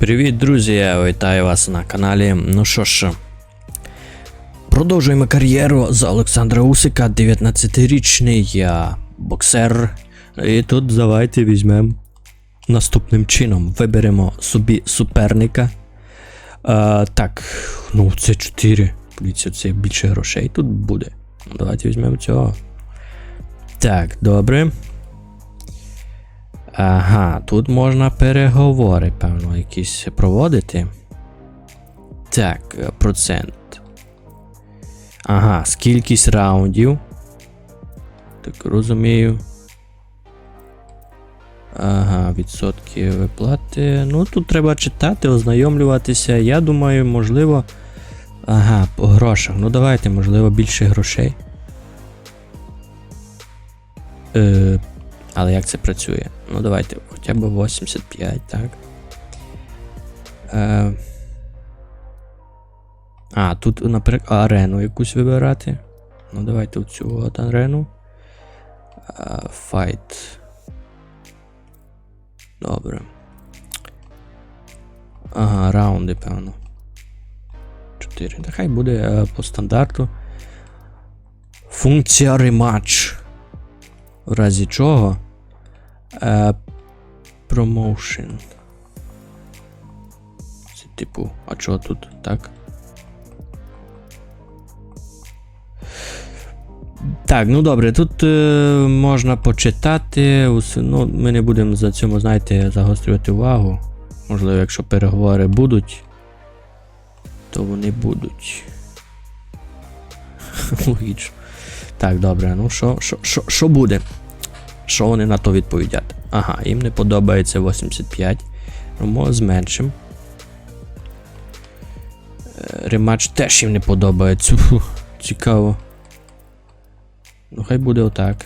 Привіт, друзі! Я вітаю вас на каналі. Ну що ж, продовжуємо кар'єру з Олександра Усика, 19-річний я боксер. І тут давайте візьмемо наступним чином. Виберемо собі суперника. А, так, ну це 4. Дивіться, це більше грошей тут буде. Давайте візьмемо цього. Так, добре. Ага, тут можна переговори, певно, якісь проводити. Так, процент. Ага, скількись раундів. Так, розумію. Ага, відсотки виплати. Ну, тут треба читати, ознайомлюватися. Я думаю, можливо. Ага, по грошах. Ну давайте, можливо, більше грошей. Е, але як це працює? Ну, давайте хоча б 85, так. Е, а, тут, наприклад, арену якусь вибирати. Ну, давайте оцю от арену. Файт. Добре. Ага, раунди, певно. 4. Нехай буде е, по стандарту. Функція рематч. В разі чого. Е, Промоушен. Це типу, а чого тут так? Так, ну добре, тут е, можна почитати. усе- Ну, ми не будемо за цьому, знаєте, загострювати увагу. Можливо, якщо переговори будуть, то вони будуть. Логічно. Так, добре, ну що, що буде? Що вони на то відповідять? Ага, їм не подобається 85. Ну, зменшимо. Е, Рематч теж їм не подобається. Фу, цікаво. Ну, хай буде отак.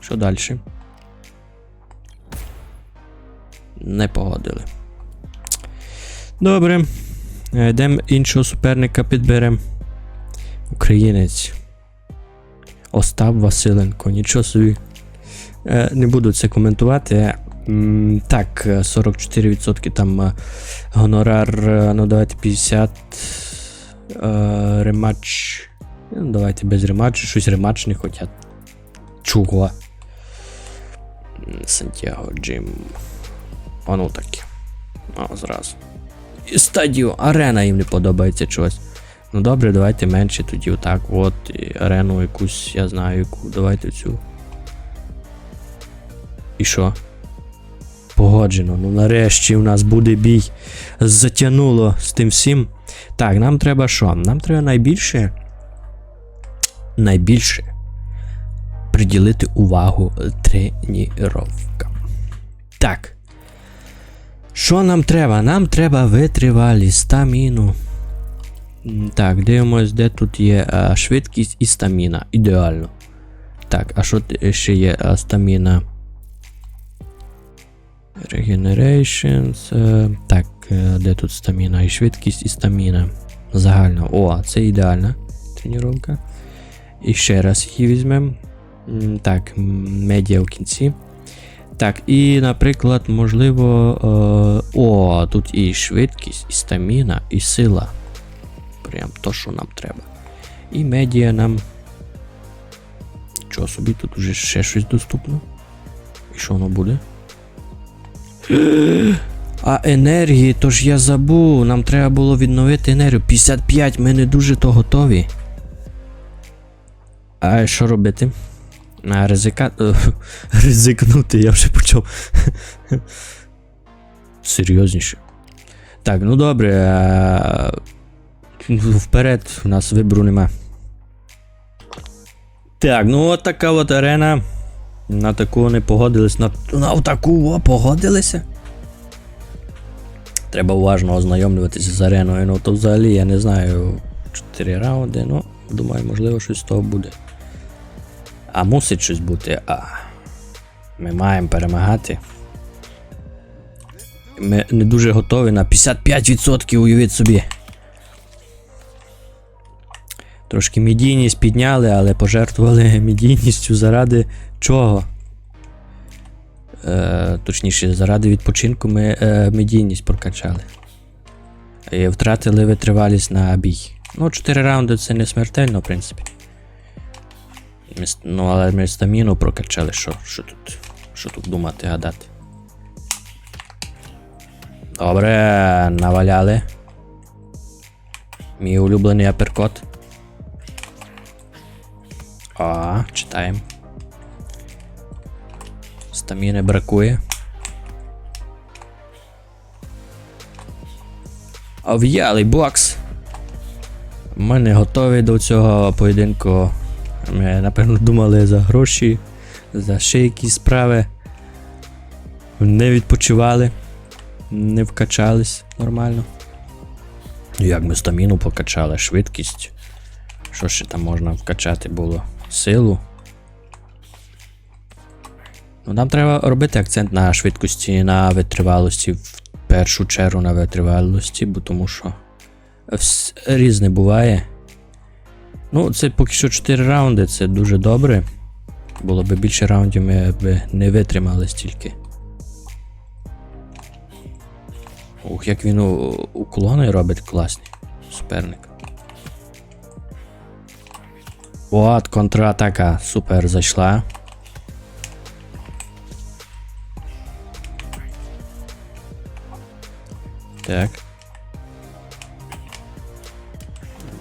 Що далі? Не погодили. Добре. Е, Йдемо іншого суперника підберемо. Українець. Остап Василенко, нічого собі. Е, Не буду це коментувати. Так, е, 44% там е, гонорар, е, ну давайте 50. е, Рематч. Ну, давайте без рематчу, щось рематч не хотять. Чого? Сантьяго Джим. А ну таке. А, зразу. І стадіо, арена їм не подобається чогось. Ну добре, давайте менше тоді отак. От, і арену якусь, я знаю яку. Давайте цю. І що? Погоджено. Ну нарешті у нас буде бій. Затягнуло з тим всім. Так, нам треба що? Нам треба найбільше. Найбільше приділити увагу тренуванням. Так. Що нам треба? Нам треба витривалість, стаміну. Так, дивимось, де тут є а, швидкість і стаміна. Ідеально. Так, а що ще є а, стаміна? Regenerations. Так, е, де тут стаміна? І швидкість, і стаміна. Загально. О, це ідеальна тренування. І ще раз її візьмемо. Так, медіа в кінці. Так, і, наприклад, можливо. Е, о, тут і швидкість, і стаміна, і сила. Прям то, що нам треба. І медіа нам. Чого собі, тут уже ще щось доступно. І що воно буде? А енергії, то ж я забув. Нам треба було відновити енергію. 55, ми не дуже то готові. А що робити? А, ризика... Ризикнути, я вже почав. Серйозніше. Так, ну добре. а, Вперед, у нас вибору нема. Так, ну от така от арена. На таку не погодились. На, на таку о, погодилися. Треба уважно ознайомлюватися з ареною. Ну то взагалі я не знаю. 4 раунди, ну, думаю, можливо, щось з того буде. А мусить щось бути. А. Ми маємо перемагати. Ми не дуже готові на 55%, уявіть собі. Трошки медійність підняли, але пожертвували медійністю заради чого? Е, точніше, заради відпочинку ми е, медійність прокачали. І втратили витривалість на бій. Ну, 4 раунди це не смертельно, в принципі. Ну, але ми стаміну прокачали, що, що тут? Що тут думати, гадати? Добре, наваляли. Мій улюблений аперкот. А, читаємо. Стаміни бракує. Ов'ялий бокс. Ми не готові до цього поєдинку. Ми, напевно, думали за гроші, за ще якісь справи. Не відпочивали, не вкачались нормально. Як ми стаміну покачали, швидкість. Що ще там можна вкачати було? Силу. Ну, нам треба робити акцент на швидкості, на витривалості, в першу чергу на витривалості, бо тому що різне буває. Ну, це поки що 4 раунди, це дуже добре. Було б більше раундів, ми б не витримали стільки. Ух, як він уклони робить класні. Суперник. От, контратака. Супер зайшла. Так.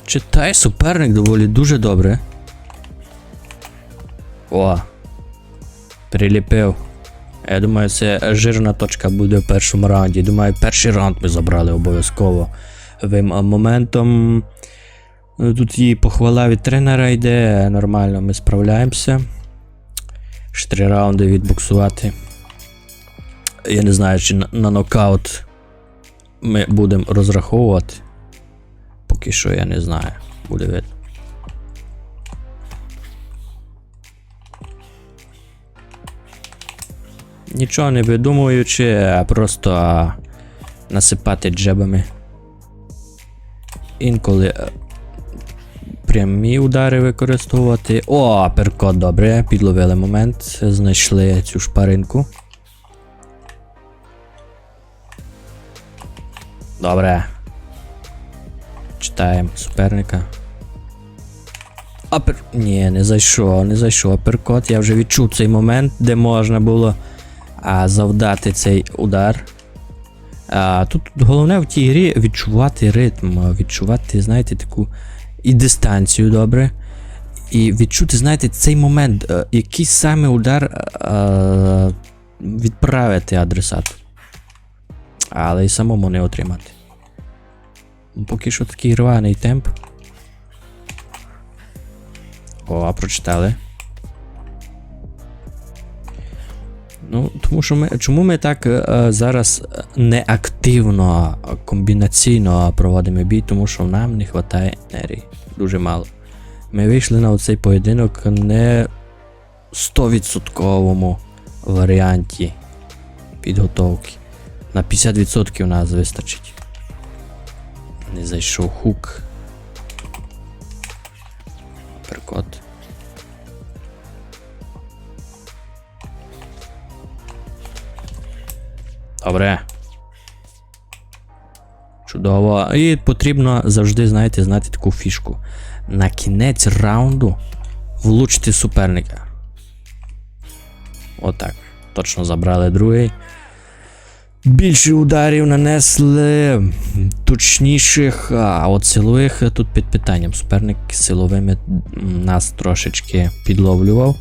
Читай, суперник доволі дуже добре. О. Приліпив. Я думаю, це жирна точка буде в першому раунді. Думаю, перший раунд ми забрали обов'язково. Вим моментом. Ну, Тут її похвала від тренера йде. Нормально, ми справляємося. Ще три раунди відбуксувати. Я не знаю, чи на, на нокаут ми будемо розраховувати. Поки що я не знаю. Буде видно. Нічого не видумуючи, а просто насипати джебами. Інколи е, прямі удари використовувати. О, перкот, добре, підловили момент, знайшли цю шпаринку. Добре. Читаємо суперника. Апер... Ні, не зайшов, не зайшов аперкот. Я вже відчув цей момент, де можна було а, завдати цей удар. А, тут головне в тій грі відчувати ритм, відчувати, знаєте, таку і дистанцію добре. І відчути, знаєте, цей момент, е, який саме удар е, відправити адресату. Але й самому не отримати. Поки що такий рваний темп. О, прочитали. Ну, тому що ми. Чому ми так е, зараз неактивно, а комбінаційно проводимо бій? Тому що нам не вистачає енергії. Дуже мало. Ми вийшли на цей поєдинок не 100% варіанті підготовки. На 50% нас вистачить. Не зайшов хук. Добре. Чудово. І потрібно завжди, знаєте, знати таку фішку. На кінець раунду влучити суперника. Отак. Точно забрали другий. Більше ударів нанесли точніших, а от силових тут під питанням. Суперник силовими нас трошечки підловлював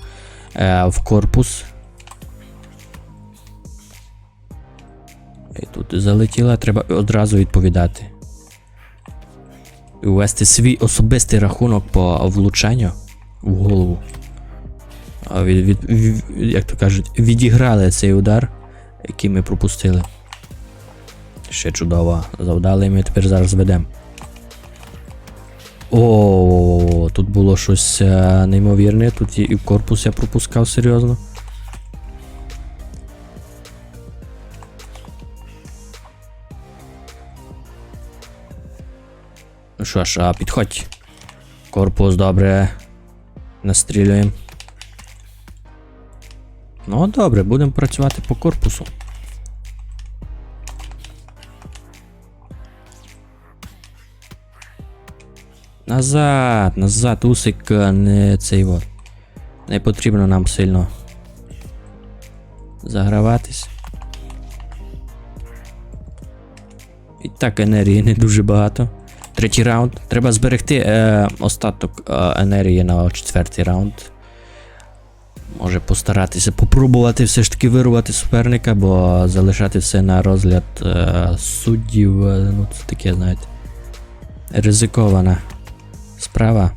е, в корпус. Залетіла, треба одразу відповідати. Ввести свій особистий рахунок по влучанню в голову. А від, від, від, як то кажуть, відіграли цей удар, який ми пропустили. Ще чудово. Завдали і ми тепер зараз ведемо. О, тут було щось е, неймовірне. Тут і корпус я пропускав серйозно. Ну що ж, а підходь. Корпус добре. Настрілюємо. Ну, добре, будемо працювати по корпусу. Назад, назад, усик не цей вот. Не потрібно нам сильно заграватись. І так енергії не дуже багато. Третій раунд. Треба зберегти е, остаток е, енергії на четвертий раунд. Може постаратися попробувати все ж таки вирвати суперника, бо залишати все на розгляд е, суддів. е, ну це таке, знаєте. Ризикована справа.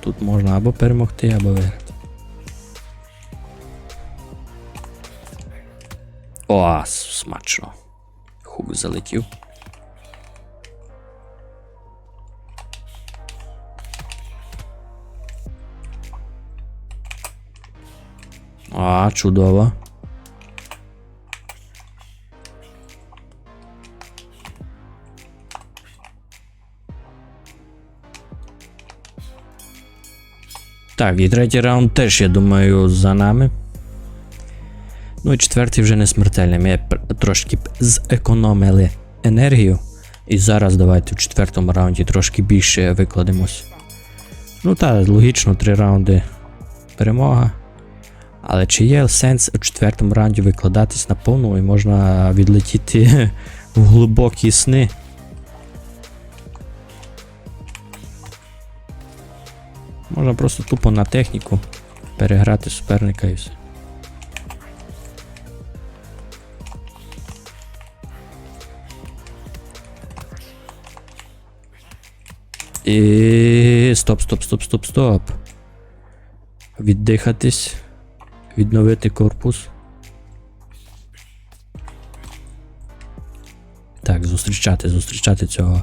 Тут можна або перемогти, або виграти. О, смачно. Хук залетів. А, чудово. Так, і третій раунд теж, я думаю, за нами. Ну і четвертий вже не смертельний. Ми трошки зекономили енергію. І зараз давайте в четвертому раунді трошки більше викладемось. Ну так, логічно, три раунди перемога. Але чи є сенс у четвертому раунді викладатись на повну і можна відлетіти в глибокі сни? Можна просто тупо на техніку переграти суперника і все. І стоп, стоп, стоп, стоп, стоп. Віддихатись, відновити корпус. Так, зустрічати, зустрічати цього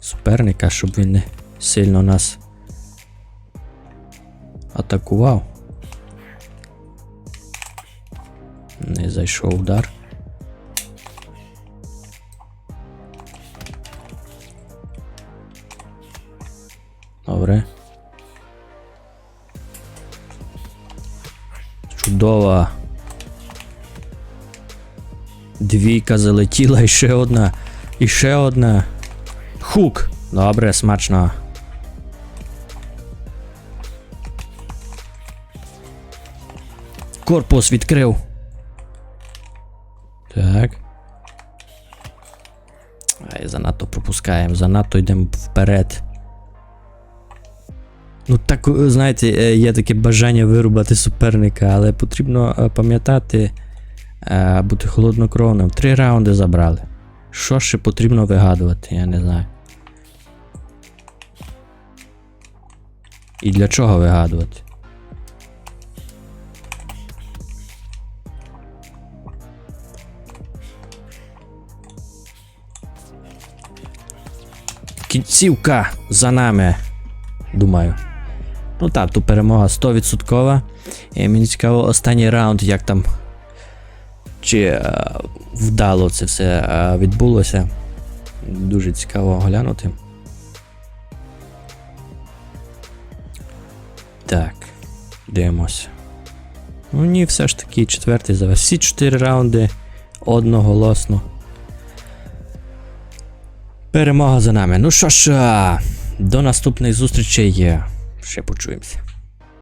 суперника, щоб він не сильно нас атакував. Не зайшов удар. Добре. Чудово. Двійка залетіла, і ще одна. І ще одна. Хук. Добре, смачно. Корпус відкрив. Так. Ай, занадто пропускаємо, занадто йдемо вперед. Ну, так, е, знаєте, е, є таке бажання вирубати суперника, але потрібно е, пам'ятати, бути холоднокровним. Три раунди забрали. Що ще потрібно вигадувати, я не знаю. І для чого вигадувати? Кінцівка за нами. Думаю. Ну так, тут перемога 100%. І мені цікаво, останній раунд, як там. Чи е, вдало це все е, відбулося. Дуже цікаво глянути. Так, дивимося. Ну ні, все ж таки четвертий за всі 4 раунди одноголосно. Перемога за нами. Ну що ж, до наступних зустрічей. Ще почуємося.